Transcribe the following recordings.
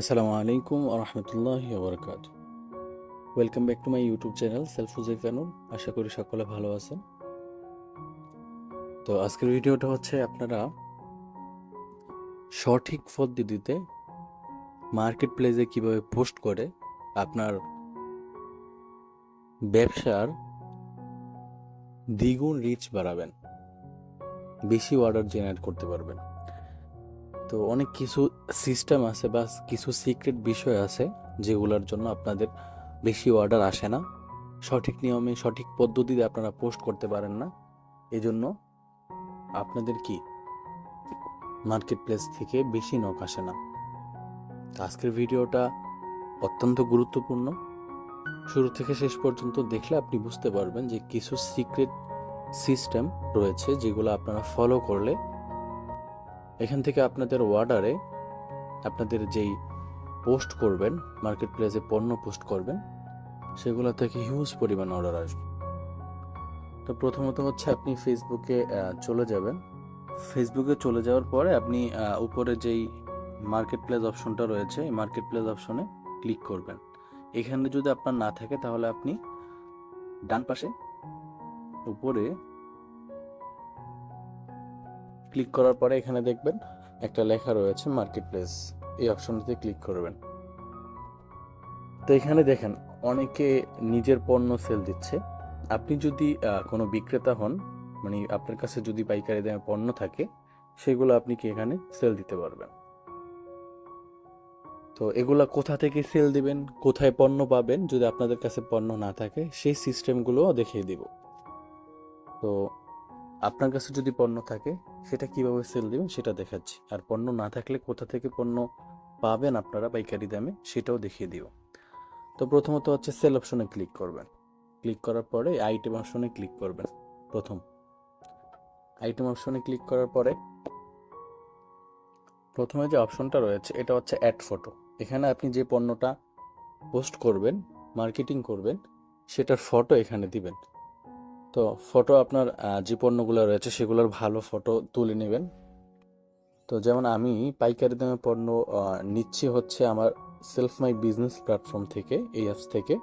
আসসালামু আলাইকুম রহমতুল্লাহ বরকাত welcome back to my YouTube channel self Huzaifanur আশা করি সকলে ভালো আছেন। তো আজকের ভিডিওটা হচ্ছে আপনারা সঠিক পদ্ধতিতে মার্কেট প্লেসে কীভাবে পোস্ট করে আপনার ব্যবসার দ্বিগুণ রিচ বাড়াবেন, বেশি অর্ডার জেনারেট করতে পারবেন। তো অনেক কিছু সিস্টেম আছে বা কিছু সিক্রেট বিষয় আছে যেগুলোর জন্য আপনাদের বেশি অর্ডার আসে না। সঠিক নিয়মে, সঠিক পদ্ধতিতে আপনারা পোস্ট করতে পারেন না। এজন্য আপনাদের কি মার্কেট প্লেস থেকে বেশি নখ আসে না। আজকের ভিডিওটা অত্যন্ত গুরুত্বপূর্ণ। শুরু থেকে শেষ পর্যন্ত দেখলে আপনি বুঝতে পারবেন যে কিছু সিক্রেট সিস্টেম রয়েছে যেগুলো আপনারা ফলো করলে এখান থেকে আপনাদের অর্ডারে আপনাদের যেই পোস্ট করবেন মার্কেট প্লেসে পণ্য পোস্ট করবেন, সেগুলো থেকে হিউজ পরিমাণ অর্ডার আসবে। তো প্রথমত হচ্ছে আপনি ফেসবুকে চলে যাবেন। ফেসবুকে চলে যাওয়ার পরে আপনি উপরে যেই মার্কেট প্লেস অপশনটা রয়েছে, এই মার্কেট প্লেস অপশনে ক্লিক করবেন। এখানে যদি আপনার না থাকে, তাহলে আপনি ডান পাশে, উপরে ক্লিক করার পরে এখানে দেখবেন একটা লেখা রয়েছে মার্কেট প্লেস এই অপশনটিতে ক্লিক করবেন। তো এখানে দেখেন, অনেকে নিজের পণ্য সেল দিচ্ছে। আপনি যদি কোনো বিক্রেতা হন মানে আপনার কাছে যদি পাইকারি দামে পণ্য থাকে, সেগুলো আপনি কি এখানে সেল দিতে পারবেন? তো এগুলা কোথা থেকে সেল দিবেন, কোথায় পণ্য পাবেন, যদি আপনাদের কাছে পণ্য না থাকে, সেই সিস্টেমগুলোও দেখিয়ে দিব। তো আপনার কাছে যদি পণ্য থাকে, সেটা কীভাবে সেল দিবেন সেটা দেখাচ্ছি। আর পণ্য না থাকলে কোথা থেকে পণ্য পাবেন আপনারা পাইকারি দামে, সেটাও দেখিয়ে দিব তো প্রথমত হচ্ছে সেল অপশনে ক্লিক করবেন। ক্লিক করার পরে আইটেম অপশনে ক্লিক করবেন, প্রথম। আইটেম অপশনে ক্লিক করার পরে প্রথমে যে অপশনটা রয়েছে, এটা হচ্ছে অ্যাড ফটো এখানে আপনি যে পণ্যটা পোস্ট করবেন মার্কেটিং করবেন, সেটার ফটো এখানে দিবেন। তো ফটো আপনার যে পণ্যগুলো রয়েছে সেগুলোর ভালো ফটো তুলে নেবেন। তো যেমন আমি পাইকারি দামে পণ্য নিচ্ছি হচ্ছে আমার সেলফ মাই বিজনেস প্ল্যাটফর্ম থেকে, এই অ্যাপস থেকে।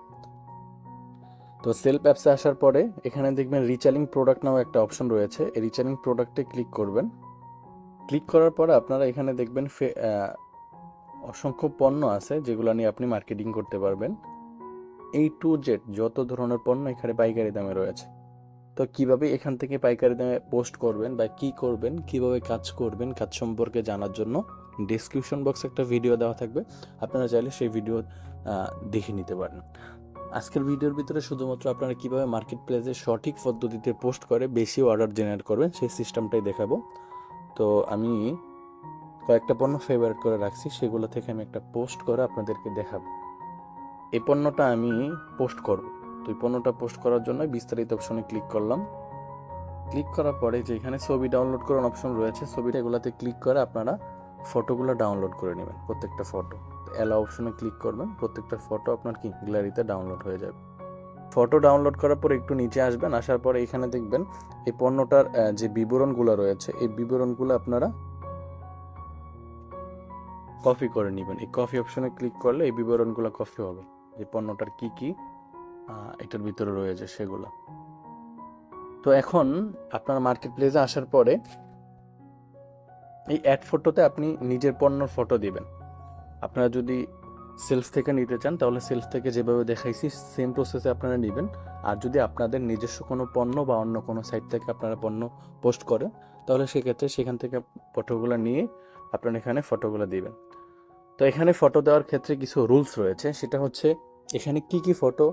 তো সেলফ অ্যাপসে আসার পরে এখানে দেখবেন রিচার্জিং প্রোডাক্ট নাও একটা অপশন রয়েছে। এই রিচার্জিং প্রোডাক্টে ক্লিক করবেন। ক্লিক করার পরে আপনারা এখানে দেখবেন অসংখ্য পণ্য আছে যেগুলো নিয়ে আপনি মার্কেটিং করতে পারবেন। এই টু জেড যত ধরনের পণ্য এখানে পাইকারি দামে রয়েছে। তো কীভাবে এখান থেকে পাইকারি দামে পোস্ট করবেন বা কি করবেন, কীভাবে কাজ করবেন, কাজ সম্পর্কে জানার জন্য ডিসক্রিপশন বক্সে একটা ভিডিও দেওয়া থাকবে। আপনারা চাইলে সেই ভিডিও দেখে নিতে পারেন। আজকের ভিডিওর ভিতরে শুধুমাত্র আপনারা কীভাবে মার্কেট প্লেসে সঠিক পদ্ধতিতে পোস্ট করে বেশি অর্ডার জেনারেট করবেন, সেই সিস্টেমটাই দেখাবো। তো আমি কয়েকটা পণ্য ফেভারিট করে রাখছি, সেগুলো থেকে আমি একটা পোস্ট করে আপনাদেরকে দেখাবো। এই পণ্যটা আমি পোস্ট করব। তো এই পণ্যটা পোস্ট করার জন্য বিস্তারিত অপশনে ক্লিক করলাম। ক্লিক করার পরে যে এখানে ছবি ডাউনলোড করার অপশন রয়েছে, ছবিটা এগুলাতে ক্লিক করে আপনারা ফটোগুলো ডাউনলোড করে নেবেন, প্রত্যেকটা ফটো অ্যালাও অপশনে ক্লিক করবেন, প্রত্যেকটা ফটো আপনার কি গ্যালারিতে ডাউনলোড হয়ে যাবে। ফটো ডাউনলোড করার পর একটু নিচে আসবেন, আসার পরে এখানে দেখবেন এই পণ্যটার যে বিবরণগুলো রয়েছে, এই বিবরণগুলো আপনারা কপি করে নেবেন। এই কপি অপশনে ক্লিক করলে এই বিবরণগুলো কপি হবে। যে পণ্যটার কি কি এটার ভিতরে রয়েছে সেগুলো। তো এখন আপনার মার্কেট প্লেসে আসার পরে এই অ্যাড ফটোতে আপনি নিজের পণ্যর ফটো দিবেন। আপনারা যদি সেলফ থেকে নিতে চান, তাহলে সেলফ থেকে যেভাবে দেখাইছি সেম প্রসেসে আপনারা নেবেন। আর যদি আপনাদের নিজস্ব কোনো পণ্য বা অন্য কোনো সাইট থেকে আপনারা পণ্য পোস্ট করেন, তাহলে সেক্ষেত্রে সেখান থেকে ফটোগুলো নিয়ে আপনারা এখানে ফটোগুলো দিবেন। তো এখানে ফটো দেওয়ার ক্ষেত্রে কিছু রুলস রয়েছে। সেটা হচ্ছে এখানে কি কি ফটো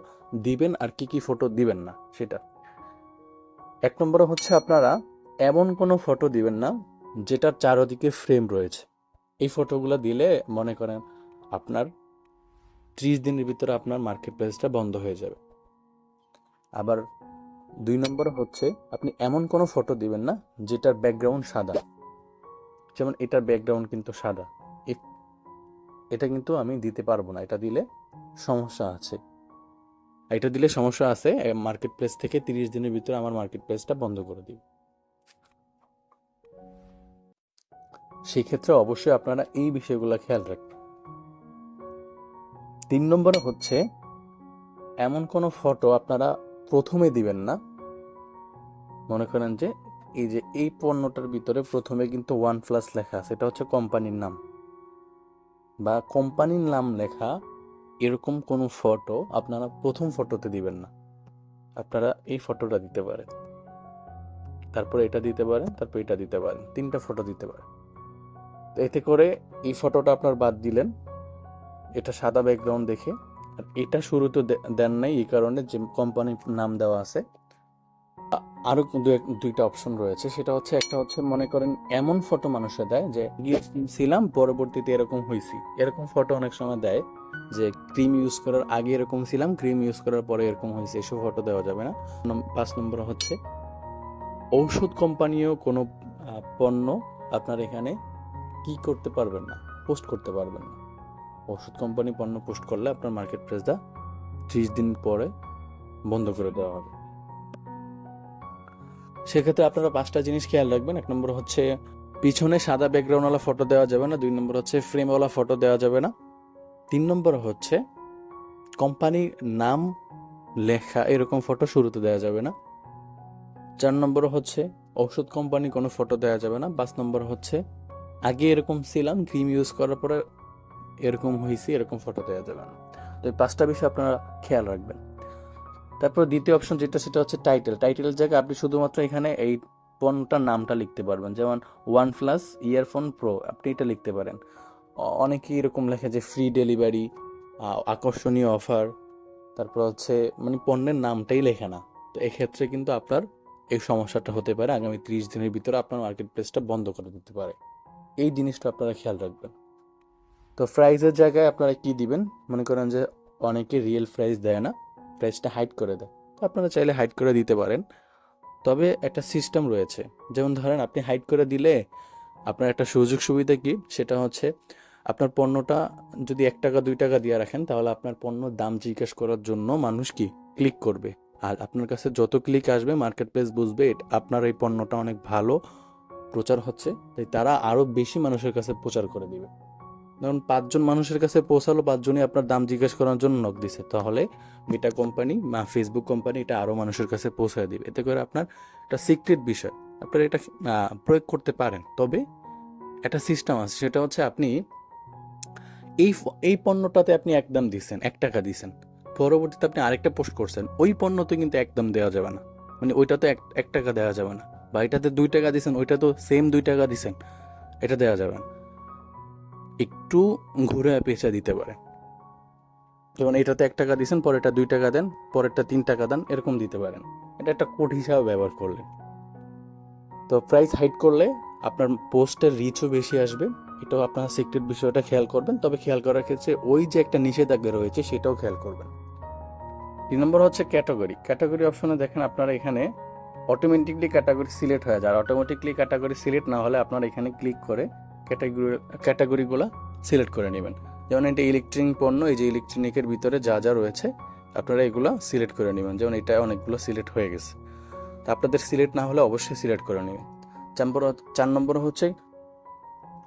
দিবেন আর কি কি ফটো দিবেন না, সেটা। এক নম্বরে হচ্ছে আপনারা এমন কোনো ফটো দিবেন না, যেটার চারদিকে ফ্রেম রয়েছে। এই ফটোগুলো দিলে মনে করেন আপনার ত্রিশ দিনের ভিতরে আপনার মার্কেট প্লেসটা বন্ধ হয়ে যাবে। আবার দুই নম্বর হচ্ছে আপনি এমন কোনো ফটো দিবেন না, যেটার ব্যাকগ্রাউন্ড সাদা। যেমন এটার ব্যাকগ্রাউন্ড কিন্তু সাদা। এটা কিন্তু আমি দিতে পারব না, এটা দিলে সমস্যা আছে। এটা দিলে সমস্যা আছে মার্কেট প্লেস থেকে তিরিশ দিনের ভিতরে আমার মার্কেট প্লেসটা বন্ধ করে দিই সেই ক্ষেত্রে অবশ্যই আপনারা এই বিষয়গুলো খেয়াল রাখবেন। তিন নম্বর হচ্ছে, এমন কোনো ফটো আপনারা প্রথমে দিবেন না। মনে করেন যে, এই যে এই পণ্যটার ভিতরে প্রথমে কিন্তু ওয়ান প্লাস লেখা আছে, এটা হচ্ছে কোম্পানির নাম। বা কোম্পানির নাম লেখা এরকম কোনো ফটো আপনারা প্রথম ফটোতে দিবেন না। আপনারা এই ফটোটা দিতে পারেন। তারপর এটা দিতে পারেন, তারপর এটা দিতে পারেন, তিনটা ফটো দিতে পারেন। তো এতে করে এই ফটোটা আপনার বাদ দিলেন। এটা সাদা ব্যাকগ্রাউন্ড দেখে। আর এটা শুরুতে দেন নাই, এই কারণে যে কোম্পানির নাম দেওয়া আছে আ- আরও দু দুইটা অপশন রয়েছে। সেটা হচ্ছে, একটা হচ্ছে মনে করেন, এমন ফটো মানুষে দেয় যে গিয়েছিলাম পরবর্তীতে এরকম হয়েছি এরকম ফটো অনেক সময় দেয় যে ক্রিম ইউজ করার আগে এরকম ছিলাম ক্রিম ইউজ করার পরে এরকম হয়েছে এসব ফটো দেওয়া যাবে না। পাঁচ নম্বর হচ্ছে, ঔষধ কোম্পানিও কোনো পণ্য আপনার এখানে কি করতে পারবেন না পোস্ট করতে পারবেন না। ওষুধ কোম্পানি পণ্য পোস্ট করলে আপনার মার্কেট প্রেসটা ত্রিশ দিন পরে বন্ধ করে দেওয়া হবে। সেক্ষেত্রে আপনারা পাঁচটা জিনিস খেয়াল রাখবেন। এক নম্বর হচ্ছে, পিছনে সাদা ব্যাকগ্রাউন্ডওয়ালা ফটো দেওয়া যাবে না। দুই নম্বর হচ্ছে ফ্রেমওয়ালা ফটো দেওয়া যাবে না। তিন নম্বর হচ্ছে কোম্পানির নাম লেখা এরকম ফটো শুরুতে দেওয়া যাবে না। চার নম্বর হচ্ছে ওষুধ কোম্পানি কোনো ফটো দেওয়া যাবে না। পাঁচ নম্বর হচ্ছে, আগে এরকম ছিলাম ক্রিম ইউজ করার পরে এরকম হয়েছি এরকম ফটো দেওয়া যাবে না। তো এই পাঁচটা বিষয় আপনারা খেয়াল রাখবেন। তারপর দ্বিতীয় অপশন যেটা, সেটা হচ্ছে টাইটেল টাইটেলের জায়গায় আপনি শুধুমাত্র এখানে এই পণ্যটার নামটা লিখতে পারবেন। যেমন ওয়ান প্লাস ইয়ারফোন প্রো আপনি এটা লিখতে পারেন। অনেকেই এরকম লেখে যে ফ্রি ডেলিভারি আকর্ষণীয় অফার তারপর হচ্ছে মানে পণ্যের নামটাই লেখে না। তো এক্ষেত্রে কিন্তু আপনার এই সমস্যাটা হতে পারে। আগামী ত্রিশ দিনের ভিতরে আপনার মার্কেট প্লেসটা বন্ধ করে দিতে পারে। এই জিনিসটা আপনারা খেয়াল রাখবেন। তো প্রাইজের জায়গায় আপনারা কি দিবেন? মনে করেন যে অনেকে রিয়েল প্রাইস দেয় না। প্রাইসটা হাইড করে দেয়। তো আপনারা চাইলে হাইড করে দিতে পারেন। তবে একটা সিস্টেম রয়েছে। যেমন ধরেন আপনি হাইড করে দিলে আপনার একটা সুযোগ সুবিধা কি? সেটা হচ্ছে আপনার পণ্যটা যদি এক টাকা, দুই টাকা দিয়ে রাখেন, তাহলে আপনার পণ্য দাম জিজ্ঞেস করার জন্য মানুষ কি? ক্লিক করবে। আর আপনার কাছে যত ক্লিক আসবে মার্কেট প্লেস বুঝবে আপনার এই পণ্যটা অনেক ভালো প্রচার হচ্ছে। তাই তারা আরও বেশি মানুষের কাছে প্রচার করে দিবে। ধরুন পাঁচজন মানুষের কাছে পৌঁছালো, পাঁচজনই আপনার দাম জিজ্ঞেস করার জন্য নক দিছে। তাহলে মেটা কোম্পানি বা ফেসবুক কোম্পানি এটা আরও মানুষের কাছে পৌঁছায় দিবে। এতে করে আপনার একটা সিক্রেট বিষয়, আপনারা এটা প্রয়োগ করতে পারেন। তবে একটা সিস্টেম আছে, সেটা হচ্ছে আপনি এই এই পণ্যটাতে আপনি একদম দিচ্ছেন এক টাকা দিচ্ছেন পরবর্তীতে আপনি আরেকটা পোস্ট করছেন, ওই পণ্যতে কিন্তু একদম দেওয়া যাবে না। মানে ওইটাতে এক এক টাকা দেওয়া যাবে না। বা এটাতে দুই টাকা দিছেন ওইটা তো সেম দুই টাকা দিছেন, এটা দেওয়া যাবে না। একটু ঘুরে পেঁচা দিতে পারে। যেমন এটাতে এক টাকা দিছেন, পরেরটা দুই টাকা দেন, পরেরটা তিন টাকা দেন, এরকম দিতে পারেন। এটা একটা কোড হিসাবে ব্যবহার করলেন তো প্রাইস হাইড করলে আপনার পোস্টের রিচও বেশি আসবে। এটাও আপনার সিক্রেট বিষয়টা খেয়াল করবেন। তবে খেয়াল করার ক্ষেত্রে ওই যে একটা নিষেধাজ্ঞা রয়েছে, সেটাও খেয়াল করবেন। তিন নম্বর হচ্ছে ক্যাটাগরি ক্যাটাগরি অপশনে দেখেন আপনারা এখানে অটোমেটিকলি ক্যাটাগরি সিলেক্ট হয়ে। যায় আর অটোমেটিকলি ক্যাটাগরি সিলেক্ট না হলে আপনারা এখানে ক্লিক করে ক্যাটাগরি, ক্যাটাগরিগুলো সিলেক্ট করে নেবেন। যেমন এটা ইলেকট্রনিক পণ্য, এই যে ইলেকট্রনিকের ভিতরে যা যা রয়েছে, আপনারা এগুলো সিলেক্ট করে নেবেন। যেমন এটা অনেকগুলো সিলেক্ট হয়ে গেছে। তা আপনাদের সিলেক্ট না হলে অবশ্যই সিলেক্ট করে নেবেন। চার চার নম্বর হচ্ছে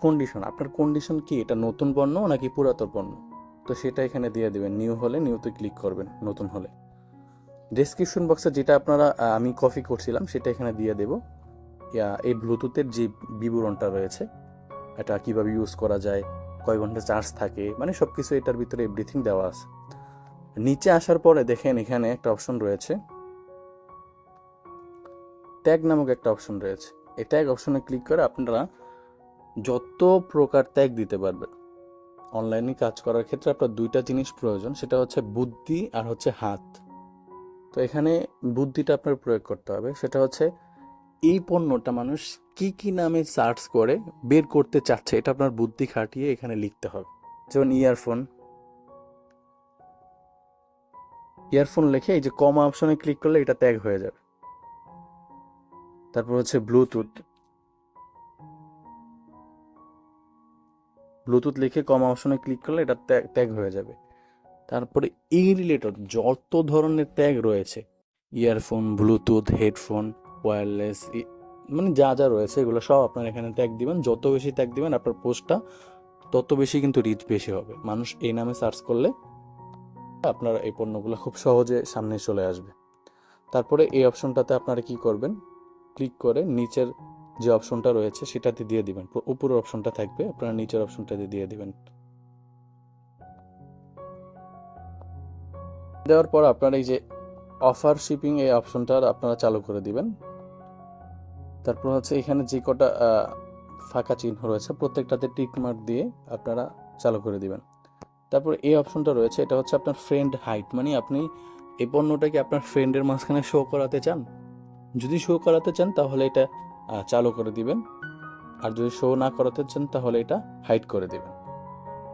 কন্ডিশন আপনার কন্ডিশন কি? এটা নতুন পণ্য নাকি পুরাতন পণ্য? তো সেটা এখানে দিয়ে দেবেন। নিউ হলে নিউতে ক্লিক করবেন, নতুন হলে। ডেসক্রিপশন বক্সে যেটা আপনারা আমি কপি করছিলাম, সেটা এখানে দিয়ে দেব। এই ব্লুটুথের যে বিবরণটা রয়েছে এটা কীভাবে ইউজ করা যায়, কয় ঘণ্টা চার্জ থাকে মানে সব কিছু এটার ভিতরে এভরিথিং দেওয়া আছে। নিচে আসার পরে দেখেন এখানে একটা অপশন রয়েছে। ট্যাগ নামক একটা অপশন রয়েছে। এই ট্যাগ অপশনে ক্লিক করে আপনারা যত প্রকার ট্যাগ দিতে পারবেন অনলাইনে কাজ করার ক্ষেত্রে আপনার দুইটা জিনিস প্রয়োজন, সেটা হচ্ছে বুদ্ধি আর হচ্ছে হাত। তো এখানে বুদ্ধিটা আপনার প্রয়োগ করতে হবে, সেটা হচ্ছে এই পণ্যটা মানুষ কি কি নামে সার্চ করে বের করতে চাচ্ছে, এটা আপনার বুদ্ধি খাটিয়ে এখানে লিখতে হবে। যেমন ইয়ারফোন। ইয়ারফোন লিখে এই যে কম অপশনে ক্লিক করলে এটা ট্যাগ হয়ে যাবে। তারপর হচ্ছে ব্লুটুথ। ব্লুটুথ লিখে কম অপশনে ক্লিক করলে এটা ট্যাগ হয়ে যাবে। তারপরে এই রিলেটেড যত ধরনের ট্যাগ রয়েছে, ইয়ারফোন, ব্লুটুথ, হেডফোন ওয়্যারলেস মানে যা যা রয়েছে এগুলো সব আপনার এখানে ট্যাগ দিবেন। যত বেশি ট্যাগ দিবেন আপনার পোস্টটা তত বেশি কিন্তু রিচ বেশি হবে। মানুষ এই নামে সার্চ করলে আপনার এই পণ্যগুলো খুব সহজে সামনে চলে আসবে। তারপরে এই অপশনটাতে আপনারা কি করবেন? ক্লিক করে নিচের যে অপশনটা রয়েছে সেটাতে দিয়ে দিবেন। উপরের অপশনটা থাকবে, আপনারা নিচের অপশনটাতে দিয়ে দিবেন। দেওয়ার পর আপনার এই যে অফার শিপিং এই অপশনটা আপনারা চালু করে দিবেন। তারপর হচ্ছে এখানে যে কটা ফাঁকা চিহ্ন রয়েছে, প্রত্যেকটাতে টিক মার্ক দিয়ে আপনারা চালু করে দিবেন। তারপর এই অপশনটা রয়েছে, এটা হচ্ছে আপনার ফ্রেন্ড হাইট মানে আপনি এই পণ্যটাকে আপনার ফ্রেন্ডের মাঝখানে শো করাতে চান? যদি শো করাতে চান, তাহলে এটা চালু করে দিবেন। আর যদি শো না করাতে চান, তাহলে এটা হাইড করে দিবেন।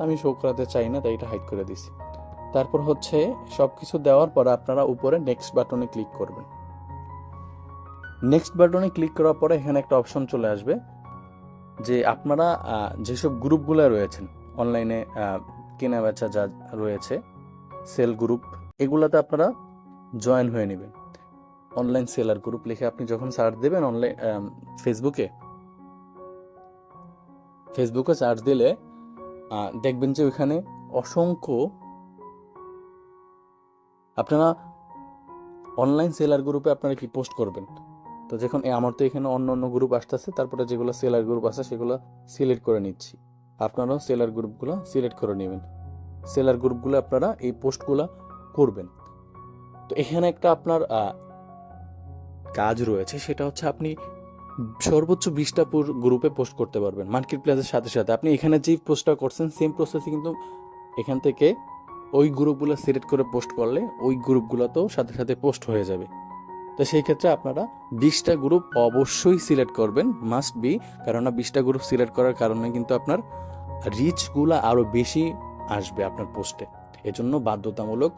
আমি শো করাতে চাই না, তাই এটা হাইড করে দিছি। তারপর হচ্ছে সব কিছু দেওয়ার পর আপনারা উপরে নেক্সট বাটনে ক্লিক করবেন। নেক্সট বাটনে ক্লিক করার পরে এখানে একটা অপশন চলে আসবে, যে আপনারা যেসব গ্রুপগুলো রয়েছেন অনলাইনে কেনা বেচা যা রয়েছে সেল গ্রুপ এগুলাতে আপনারা জয়েন হয়ে নেবেন। অনলাইন সেলার গ্রুপ লিখে আপনি যখন সার্চ দেবেন অনলাইন ফেসবুকে ফেসবুকে সার্চ দিলে দেখবেন যে ওইখানে অসংখ্য আপনারা অনলাইন সেলার গ্রুপে আপনারা কি পোস্ট করবেন? তো যখন আমার তো এখানে অন্য অন্য গ্রুপ আসতেছে, তারপরে যেগুলো সেলার গ্রুপ আছে, সেগুলো সিলেক্ট করে নিচ্ছি। আপনারাও সেলার গ্রুপগুলো সিলেক্ট করে নেবেন। সেলার গ্রুপগুলো আপনারা এই পোস্টগুলো করবেন। তো এখানে একটা আপনার কাজ রয়েছে, সেটা হচ্ছে আপনি সর্বোচ্চ বিশটা গ্রুপে পোস্ট করতে পারবেন মার্কেট প্লেসের সাথে সাথে। আপনি এখানে যেই পোস্টটা করছেন সেম প্রসেসে কিন্তু এখান থেকে ওই গ্রুপগুলো সিলেক্ট করে পোস্ট করলে ওই গ্রুপগুলোতেও সাথে সাথে পোস্ট হয়ে যাবে। তো সেই ক্ষেত্রে আপনারা বিশটা গ্রুপ অবশ্যই সিলেক্ট করবেন মাস্ট বি কেননা বিশটা গ্রুপ সিলেক্ট করার কারণে কিন্তু আপনার রিচগুলো আরও বেশি আসবে আপনার পোস্টে এজন্য বাধ্যতামূলক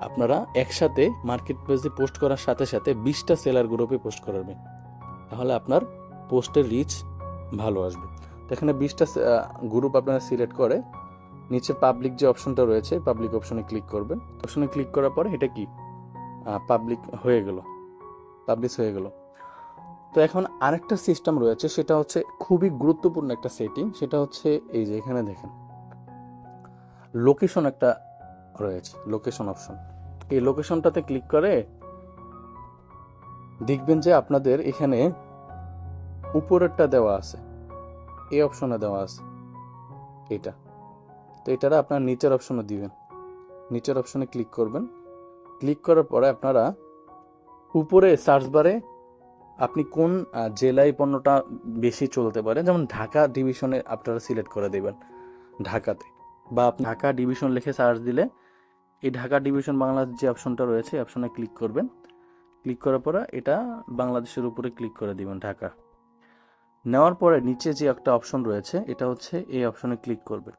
আপনারা একসাথে মার্কেট প্লেসে পোস্ট করার সাথে সাথে বিশটা সেলার গ্রুপে পোস্ট করাবেন তাহলে আপনার পোস্টের রিচ ভালো আসবে। তো এখানে বিশটা গ্রুপ আপনারা সিলেক্ট করে নিচে পাবলিক যে অপশনটা রয়েছে পাবলিক অপশনে ক্লিক করবেন। অপশনে ক্লিক করার পরে এটা কি? পাবলিক হয়ে গেল। পাবলিশ হয়ে গেল। তো এখন আরেকটা সিস্টেম রয়েছে, সেটা হচ্ছে খুবই গুরুত্বপূর্ণ একটা সেটিং সেটা হচ্ছে এই যে এখানে দেখেন। লোকেশন একটা রয়েছে লোকেশন অপশন এই লোকেশনটাতে ক্লিক করে দেখবেন যে আপনাদের এখানে উপরেরটা দেওয়া আছে, এই অপশনে দেওয়া আছে, এটা। তো এটারা আপনার নিচের অপশনে দিবেন। নিচের অপশনে ক্লিক করবেন। ক্লিক করার পরে আপনারা উপরে সার্চ বারে আপনি কোন জেলায় পণ্যটা বেশি চলতে পারে? যেমন ঢাকা ডিভিশনে আপনারা সিলেক্ট করে দেবেন ঢাকাতে। বা আপনি ঢাকা ডিভিশন লিখে সার্চ দিলে এই ঢাকা ডিভিশন বাংলাদেশ যে অপশনটা রয়েছে অপশনে ক্লিক করবেন। ক্লিক করার পরে এটা বাংলাদেশের উপরে ক্লিক করে দিবেন ঢাকা। নেওয়ার পরে নিচে যে একটা অপশন রয়েছে, এটা হচ্ছে এই অপশনে ক্লিক করবেন।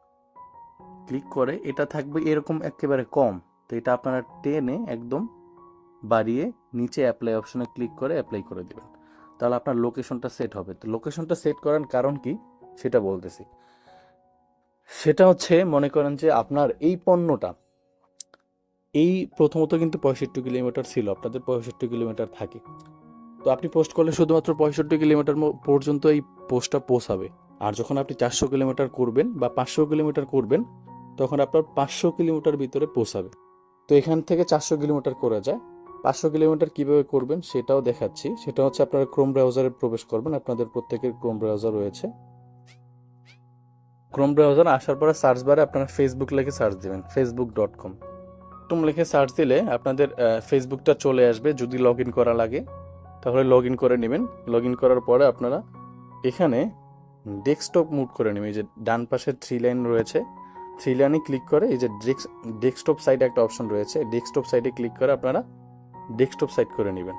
ক্লিক করে এটা থাকবে এরকম একেবারে কম। তো এটা আপনারা টেনে একদম বাড়িয়ে নিচে অ্যাপ্লাই অপশনে ক্লিক করে অ্যাপ্লাই করে দেবেন। তাহলে আপনার লোকেশনটা সেট হবে। তো লোকেশনটা সেট করার কারণ কি? সেটা বলতেছি। সেটা হচ্ছে, মনে করেন যে আপনার এই পণ্যটা, এই প্রথমত কিন্তু পঁয়ষট্টি কিলোমিটার ছিল, আপনাদের পঁয়ষট্টি কিলোমিটার থাকে। তো আপনি পোস্ট করলে শুধুমাত্র পঁয়ষট্টি কিলোমিটার পর্যন্ত এই পোস্টটা পৌঁছাবে। আর যখন আপনি চারশো কিলোমিটার করবেন বা পাঁচশো কিলোমিটার করবেন, তখন আপনার পাঁচশো কিলোমিটার ভিতরে পৌঁছাবে। তো এখান থেকে চারশো কিলোমিটার করা যায়। পাঁচশো কিলোমিটার কীভাবে করবেন সেটাও দেখাচ্ছি। সেটা হচ্ছে আপনারা ক্রোম ব্রাউজারে প্রবেশ করবেন, আপনাদের প্রত্যেকের ক্রোম ব্রাউজার রয়েছে। ক্রোম ব্রাউজার আসার পরে সার্চ বারে আপনারা ফেসবুক লিখে সার্চ দিবেন ফেসবুক ডট কম টুম লিখে সার্চ দিলে আপনাদের ফেসবুকটা চলে আসবে যদি লগ ইন করা লাগে। তাহলে লগ ইন করে নেবেন। লগ ইন করার পরে আপনারা এখানে ডেস্কটপ মুড করে নেবেন। এই যে ডান পাশে থ্রি লাইন রয়েছে। থ্রি লাইনে ক্লিক করে এই যে ডেস্কটপ সাইডে একটা অপশন রয়েছে। ডেস্কটপ সাইডে ক্লিক করে আপনারা ডেস্কটপ সাইট করে নেবেন।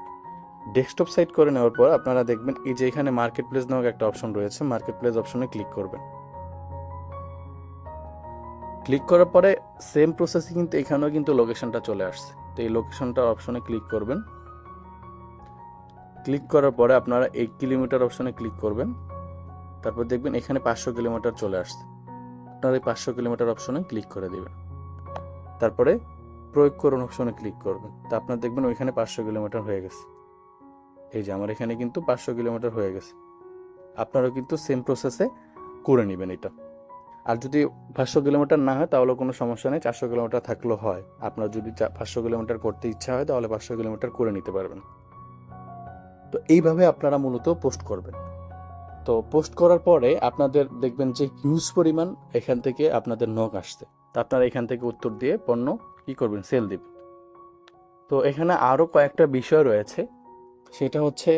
ডেস্কটপ সাইট করে নেওয়ার পর আপনারা দেখবেন এই যে এখানে মার্কেট প্লেস নামক একটা অপশন রয়েছে মার্কেট প্লেস অপশনে ক্লিক করবেন। ক্লিক করার পরে সেম প্রসেসে কিন্তু এখানেও কিন্তু লোকেশনটা চলে আসছে। তো এই লোকেশনটা অপশনে ক্লিক করবেন। ক্লিক করার পরে আপনারা এই কিলোমিটার অপশনে ক্লিক করবেন। তারপর দেখবেন এখানে পাঁচশো কিলোমিটার চলে আসছে। আপনারা এই পাঁচশো কিলোমিটার অপশনে ক্লিক করে দেবেন। তারপরে প্রয়োগ করুন অপশনে ক্লিক করবেন। তা আপনার দেখবেন ওইখানে পাঁচশো কিলোমিটার হয়ে গেছে। এই যে আমার এখানে কিন্তু পাঁচশো কিলোমিটার হয়ে গেছে। আপনারাও কিন্তু সেম প্রসেসে করে নেবেন এটা। আর যদি পাঁচশো কিলোমিটার না হয়, তাহলে কোনো সমস্যা নেই। চারশো কিলোমিটার থাকলেও হয়। আপনার যদি পাঁচশো কিলোমিটার করতে ইচ্ছা হয়, তাহলে পাঁচশো কিলোমিটার করে নিতে পারবেন। তো এইভাবে আপনারা মূলত পোস্ট করবেন। তো পোস্ট করার পরে আপনাদের দেখবেন যে হিউজ পরিমাণ এখান থেকে আপনাদের নখ আসছে। তো আপনারা এখান থেকে উত্তর দিয়ে পণ্য কি করবেন? সেল দিবেন। তো এখানে আরও কয়েকটা বিষয় রয়েছে। সেটা হচ্ছে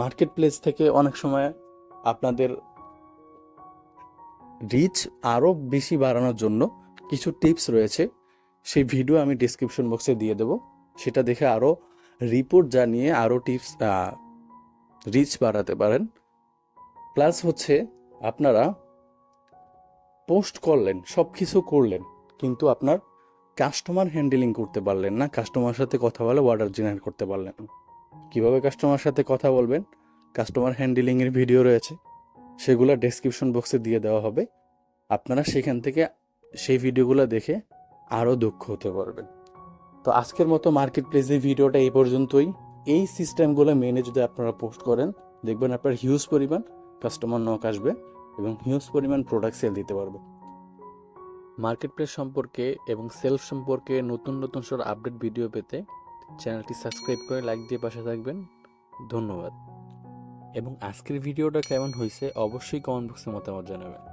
মার্কেট প্লেস থেকে অনেক সময় আপনাদের রিচ আরও বেশি বাড়ানোর জন্য কিছু টিপস রয়েছে। সেই ভিডিও আমি ডিসক্রিপশন বক্সে দিয়ে দেবো। সেটা দেখে আরও রিপোর্ট জানিয়ে আরও টিপস রিচ বাড়াতে পারেন। প্লাস হচ্ছে আপনারা পোস্ট করলেন সব কিছু করলেন, কিন্তু আপনার কাস্টমার হ্যান্ডেলিং করতে পারলেন না কাস্টমার সাথে কথা বলে অর্ডার জেনারেট করতে পারলেন না। কীভাবে কাস্টমার সাথে কথা বলবেন? কাস্টমার হ্যান্ডেলিংয়ের ভিডিও রয়েছে, সেগুলো ডেসক্রিপশন বক্সে দিয়ে দেওয়া হবে। আপনারা সেখান থেকে সেই ভিডিওগুলো দেখে আরও দক্ষ হতে পারবেন। তো আজকের মতো মার্কেট প্লেসের ভিডিওটা এই পর্যন্তই। এই সিস্টেমগুলো মেনে যদি আপনারা পোস্ট করেন, দেখবেন আপনার হিউজ পরিমাণ কাস্টমার নক আসবে এবং হিউজ পরিমাণ প্রোডাক্ট সেল দিতে পারবে। মার্কেট প্লেস সম্পর্কে এবং সেলফ সম্পর্কে নতুন নতুন সব আপডেট ভিডিও পেতে চ্যানেলটি সাবস্ক্রাইব করে লাইক দিয়ে পাশে থাকবেন। ধন্যবাদ। এবং আজকের ভিডিওটা কেমন হয়েছে অবশ্যই কমেন্ট বক্সে মতামত জানাবেন।